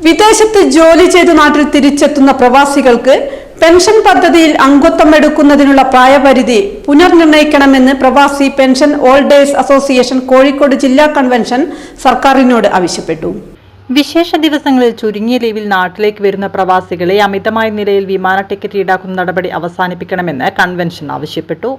വിദേശത്ത് ജോലി ചെയ്ത് നാട്ടിൽ തിരിച്ചെത്തുന്ന പ്രവാസികൾക്ക് പെൻഷൻ പദ്ധതിയിൽ അംഗത്വം എടുക്കുന്നതിനുള്ള പ്രായപരിധി പുനർനിർണയിക്കണമെന്ന് പ്രവാസി പെൻഷൻ ഓൾഡേഴ്സ് അസോസിയേഷൻ കോഴിക്കോട് ജില്ലാ കൺവെൻഷൻ സർക്കാരിനോട് ആവശ്യപ്പെട്ടു. വിശേഷ ദിവസങ്ങളിൽ ചുരുങ്ങിയ ലീവിൽ നാട്ടിലേക്ക് വരുന്ന പ്രവാസികളെ അമിതമായ നിലയിൽ വിമാന ടിക്കറ്റ് ഈടാക്കുന്ന നടപടി അവസാനിപ്പിക്കണമെന്ന് കൺവെൻഷൻ ആവശ്യപ്പെട്ടു.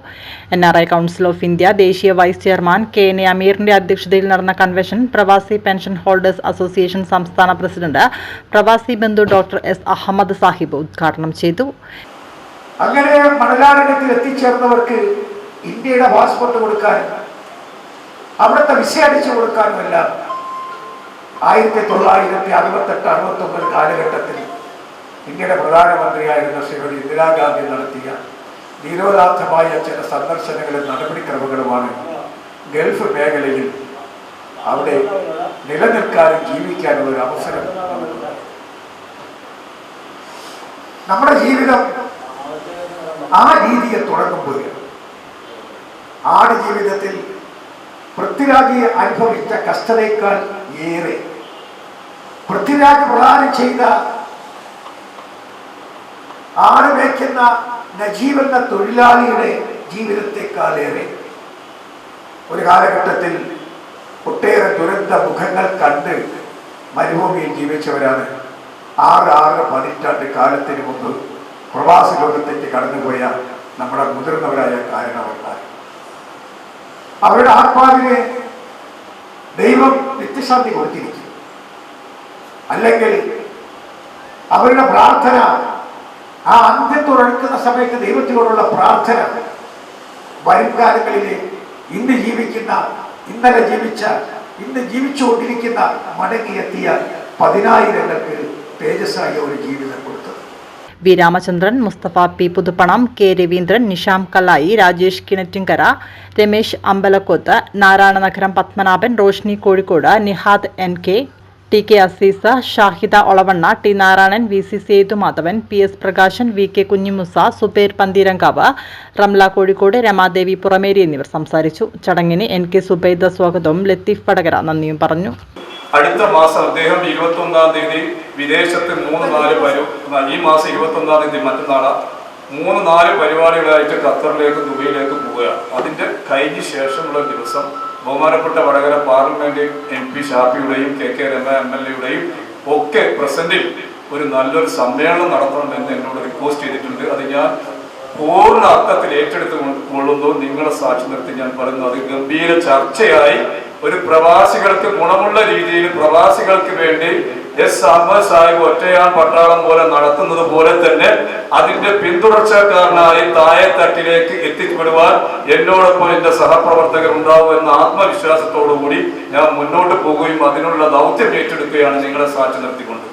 N R I council of India ദേശീയ വൈസ് ചെയർമാൻ കെ എൻ അമീറിന്റെ അധ്യക്ഷതയിൽ നടന്ന convention Pravasi pension holders association സംസ്ഥാന പ്രസിഡന്റ് പ്രവാസി ബന്ധു ഡോക്ടർ എസ് അഹമ്മദ് സാഹിബ് ഉദ്ഘാടനം ചെയ്തു. അങ്ങനെ എത്തിച്ചേർന്നവർക്ക് ഇന്ത്യയുടെ പാസ്പോർട്ട് കൊടുക്കാനും അവിടുത്തെ വിസ അടിച്ചു കൊടുക്കാനുമെല്ലാം ആയിരത്തി തൊള്ളായിരത്തി അറുപത്തെട്ട് അറുപത്തൊമ്പത് കാലഘട്ടത്തിൽ ഇന്ത്യയുടെ പ്രധാനമന്ത്രിയായിരുന്ന ശ്രീമതി ഇന്ദിരാഗാന്ധി നടത്തിയ നിരോധാർത്ഥമായ ചില സന്ദർശനങ്ങളും നടപടിക്രമങ്ങളുമാണ് ഗൾഫ് മേഖലയിൽ അവിടെ നിലനിൽക്കാനും ജീവിക്കാനും ഒരു അവസരം. നമ്മുടെ ജീവിതം ആ രീതിയെ തുടങ്ങുമ്പോൾ ആട് ജീവിതത്തിൽ പൃഥ്വിരാജ് അനുഭവിച്ച കഷ്ടതയേക്കാൾ ഏറെ പൃഥ്വിരാജ് പ്രദാനം ചെയ്ത ആട് വയ്ക്കുന്ന നജീബ് എന്ന തൊഴിലാളിയുടെ ജീവിതത്തെക്കാളേറെ ഒരു കാലഘട്ടത്തിൽ ഒട്ടേറെ ദുരന്ത മുഖങ്ങൾ കണ്ട് മരുഭൂമിയിൽ ജീവിച്ചവരാണ് ആറ് ആറ് പതിറ്റാണ്ട് കാലത്തിന് മുമ്പ് പ്രവാസ ലോകത്തേക്ക് കടന്നുപോയ നമ്മുടെ മുതിർന്നവരായ കാരണവന്മാർ. അവരുടെ ആത്മാവിനെ ദൈവം നിത്യശാന്തി കൊടുത്തിരിക്കും അല്ലെങ്കിൽ അവരുടെ പ്രാർത്ഥന ആ അന്ത്യത്തോടടുക്കുന്ന സമയത്ത് ദൈവത്തിനോടുള്ള പ്രാർത്ഥന വരും കാലങ്ങളിൽ ഇന്ന് ജീവിക്കുന്ന ഇന്നലെ ജീവിച്ച ഇന്ന് ജീവിച്ചുകൊണ്ടിരിക്കുന്ന മടങ്ങിയെത്തിയ പതിനായിരങ്ങൾക്ക് തേജസ്സായ ഒരു ജീവിതം കൊടുത്തത്. V Ramachandran Mustafa P Puthuppanam K Raveendran Nisham Kallai Rajesh Kinattinkara Ramesh Ambalakoth Narayananagaram Padmanabhan Roshni Kozhikode Nihad N K T K Azeeza Shahida Olavanna T Narayanan V C Sethumadhavan P S Prakashan V K Kunhimusa Subair Pantheerankavu Ramla Kozhikode Ramadevi Purameri എന്നിവർ സംസാരിച്ചു. ചടങ്ങിന് N K Subaida സ്വാഗതവും ലത്തീഫ് പടകര നന്ദിയും പറഞ്ഞു. അടുത്ത മാസം അദ്ദേഹം ഇരുപത്തി ഒന്നാം തീയതി വിദേശത്ത് മൂന്ന് നാല് വരും. ഈ മാസം ഇരുപത്തി ഒന്നാം തീയതി മറ്റന്നാള മൂന്ന് നാല് പരിപാടികളായിട്ട് ഖത്തറിലേക്ക് ദുബൈയിലേക്ക് പോവുകയാണ് അതിന്റെ കഴിഞ്ഞ ശേഷമുള്ള ദിവസം ബഹുമാനപ്പെട്ട Vadakara parliament M P ഷാഫിയുടെയും K K Rama M L എയുടെയും ഒക്കെ പ്രസന്റിൽ ഒരു നല്ലൊരു സമ്മേളനം നടത്തണമെന്ന് എന്നോട് റിക്വസ്റ്റ് ചെയ്തിട്ടുണ്ട്. അത് ഞാൻ പൂർണ അർത്ഥത്തിൽ ഏറ്റെടുത്ത് കൊള്ളുന്നു. നിങ്ങളെ സാക്ഷി നിർത്തി ഞാൻ പറയുന്നു. അത് ഗംഭീര ചർച്ചയായി ഒരു പ്രവാസികൾക്ക് ഗുണമുള്ള രീതിയിൽ പ്രവാസികൾക്ക് വേണ്ടി എസ് അഹമ്മദ് സാഹിബ് ഒറ്റയാൻ പട്ടാളം പോലെ നടത്തുന്നത് പോലെ തന്നെ അതിന്റെ പിന്തുടർച്ചക്കാരനായി താഴെത്തട്ടിലേക്ക് എത്തിപ്പെടുവാൻ എന്നോടൊപ്പം എന്റെ സഹപ്രവർത്തകർ ഉണ്ടാവും എന്ന ആത്മവിശ്വാസത്തോടു കൂടി ഞാൻ മുന്നോട്ട് പോകുകയും അതിനുള്ള ദൗത്യം ഏറ്റെടുക്കുകയാണ് നിങ്ങളെ സാക്ഷി നിർത്തിക്കൊണ്ട്.